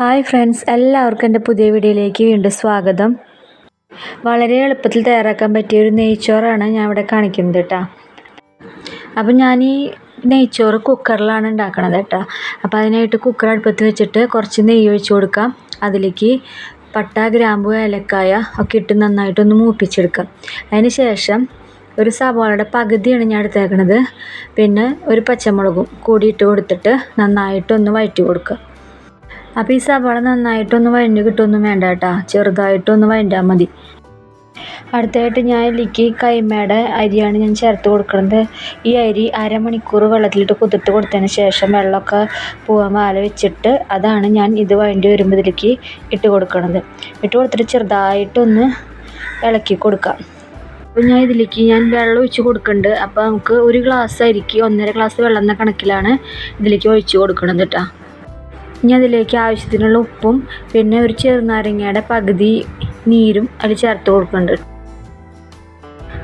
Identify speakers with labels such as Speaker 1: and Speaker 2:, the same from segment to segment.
Speaker 1: Hi friends എല്ലാവർക്കും എന്റെ പുതിയ വീഡിയോയിലേക്ക് വീണ്ടും സ്വാഗതം. വളരെ എളുപ്പത്തിൽ തയ്യാറാക്കാൻ പറ്റിയ ഒരു നെയ്ച്ചോറാണ് ഞാൻ ഇവിടെ കാണിക്കുന്നത് കേട്ടോ. അപ്പം ഞാൻ ഈ നെയ്ച്ചോറ് കുക്കറിലാണ് ഉണ്ടാക്കണത് കേട്ടോ. അപ്പോൾ അതിനായിട്ട് കുക്കർ അടുപ്പത്ത് വെച്ചിട്ട് കുറച്ച് നെയ്യ് ഒഴിച്ച് കൊടുക്കാം. അതിലേക്ക് പട്ട ഗ്രാമ്പു ഏലക്കായ ഒക്കെ ഇട്ട് നന്നായിട്ടൊന്ന് മൂപ്പിച്ചെടുക്കാം. അതിന് ശേഷം ഒരു സവാളയുടെ പകുതിയാണ് ഞാൻ എടുത്തേക്കണത്. പിന്നെ ഒരു പച്ചമുളകും കൂടി ഇട്ട് കൊടുത്തിട്ട് നന്നായിട്ടൊന്ന് വഴറ്റി കൊടുക്കുക. അപ്പോൾ ഈ സവാള നന്നായിട്ടൊന്ന് വഴഞ്ഞ് കിട്ടുമൊന്നും വേണ്ട കേട്ടോ. ചെറുതായിട്ടൊന്ന് വഴിഞ്ഞാൽ മതി. അടുത്തായിട്ട് ഞാൻ ഇതിലേക്ക് കൈമയുടെ അരിയാണ് ഞാൻ ചേർത്ത് കൊടുക്കുന്നത്. ഈ അരി അരമണിക്കൂർ വെള്ളത്തിലിട്ട് കുതിർത്ത് കൊടുത്തതിന് ശേഷം വെള്ളമൊക്കെ പോകാൻ വാല വെച്ചിട്ട് അതാണ് ഞാൻ ഇത് വഴണ്ടി വരുമ്പോൾ ഇട്ട് കൊടുക്കുന്നത് ഇട്ട് കൊടുത്തിട്ട് ചെറുതായിട്ടൊന്ന് ഇളക്കി കൊടുക്കാം. അപ്പോൾ ഞാൻ ഇതിലേക്ക് ഞാൻ വെള്ളം ഒഴിച്ച് കൊടുക്കുന്നുണ്ട് അപ്പോൾ നമുക്ക് ഒരു ഗ്ലാസ് അരിക്ക് ഒന്നര ഗ്ലാസ് വെള്ളം എന്ന കണക്കിലാണ് ഇതിലേക്ക് ഒഴിച്ച് കൊടുക്കുന്നത് കേട്ടോ. ഇനി അതിലേക്ക് ആവശ്യത്തിനുള്ള ഉപ്പും പിന്നെ ഒരു ചെറുനാരങ്ങയുടെ പകുതി നീരും അതിൽ ചേർത്ത് കൊടുക്കുന്നുണ്ട്.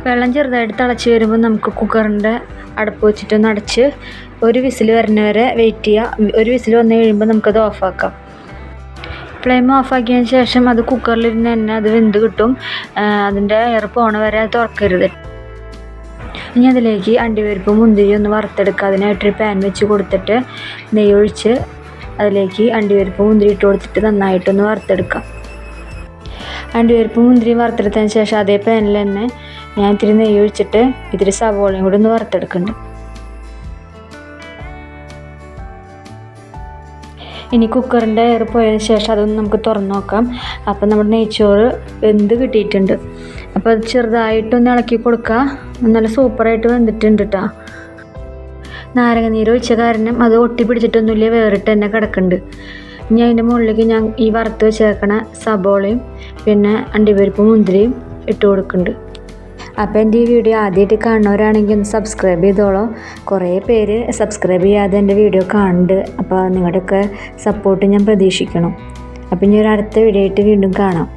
Speaker 1: വെള്ളം ചെറുതായിട്ട് തിളച്ച് വരുമ്പോൾ നമുക്ക് കുക്കറിന്റെ അടപ്പ് വെച്ചിട്ടൊന്ന് അടച്ച് ഒരു വിസിൽ വരുന്ന വരെ വെയിറ്റ് ചെയ്യുക ഒരു വിസിൽ വന്നു കഴിയുമ്പോൾ നമുക്കത് ഓഫാക്കാം ഫ്ലെയിം ഓഫാക്കിയതിന് ശേഷം അത് കുക്കറിലിരുന്ന് തന്നെ അത് വെന്ത് കിട്ടും. അതിന്റെ എയർ പോണ വരെ അത് തുറക്കരുത്. ഇനി അതിലേക്ക് അണ്ടിപരിപ്പ് മുന്തിരി ഒന്ന് വറുത്തെടുക്കുക. അതിനായിട്ടൊരു പാൻ വെച്ച് കൊടുത്തിട്ട് നെയ്യ് ഒഴിച്ച് അതിലേക്ക് അണ്ടിപരിപ്പ് മുന്തിരി ഇട്ട് കൊടുത്തിട്ട് നന്നായിട്ടൊന്ന് വറുത്തെടുക്കാം. അണ്ടിപരിപ്പ് മുന്തിരി വറുത്തെടുത്തതിന് ശേഷം അതേ പാനിൽ തന്നെ ഞാൻ ഇത്തിരി നെയ്യ് ഒഴിച്ചിട്ട് ഇത്തിരി സവോളയും കൂടി ഒന്ന് വറുത്തെടുക്കുന്നുണ്ട്. ഇനി കുക്കറിന്റെ എയർ പോയതിന് ശേഷം അതൊന്ന് നമുക്ക് തുറന്ന് നോക്കാം. അപ്പം നമ്മുടെ നെയ്ച്ചോറ് വെന്ത് കിട്ടിയിട്ടുണ്ട്. അപ്പോൾ ചെറുതായിട്ടൊന്ന് ഇളക്കി കൊടുക്കുക നല്ല സൂപ്പറായിട്ട് വെന്തിട്ടുണ്ട് കേട്ടോ നാരങ്ങ നീര് ഒഴിച്ച കാരണം അത് ഒട്ടിപ്പിടിച്ചിട്ടൊന്നുമില്ല വേറിട്ട് തന്നെ കിടക്കുന്നുണ്ട്. ഇനി അതിന്റെ മുകളിലേക്ക് ഞാൻ ഈ വറുത്ത് വെച്ചേക്കണ സബോളയും പിന്നെ അണ്ടിപ്പരിപ്പ് മുന്തിരിയും ഇട്ട് കൊടുക്കുന്നുണ്ട്. അപ്പോൾ എന്റെ ഈ വീഡിയോ ആദ്യമായിട്ട് കാണുന്നവരാണെങ്കിൽ ഒന്ന് സബ്സ്ക്രൈബ് ചെയ്തോളൂ. കുറേ പേര് സബ്സ്ക്രൈബ് ചെയ്യാതെ എന്റെ വീഡിയോ കാണുന്നുണ്ട്. അപ്പോൾ നിങ്ങളുടെയൊക്കെ സപ്പോർട്ട് ഞാൻ പ്രതീക്ഷിക്കണം. അപ്പോൾ ഇനി ഒരു അടുത്ത വീഡിയോ ആയിട്ട് വീണ്ടും കാണാം.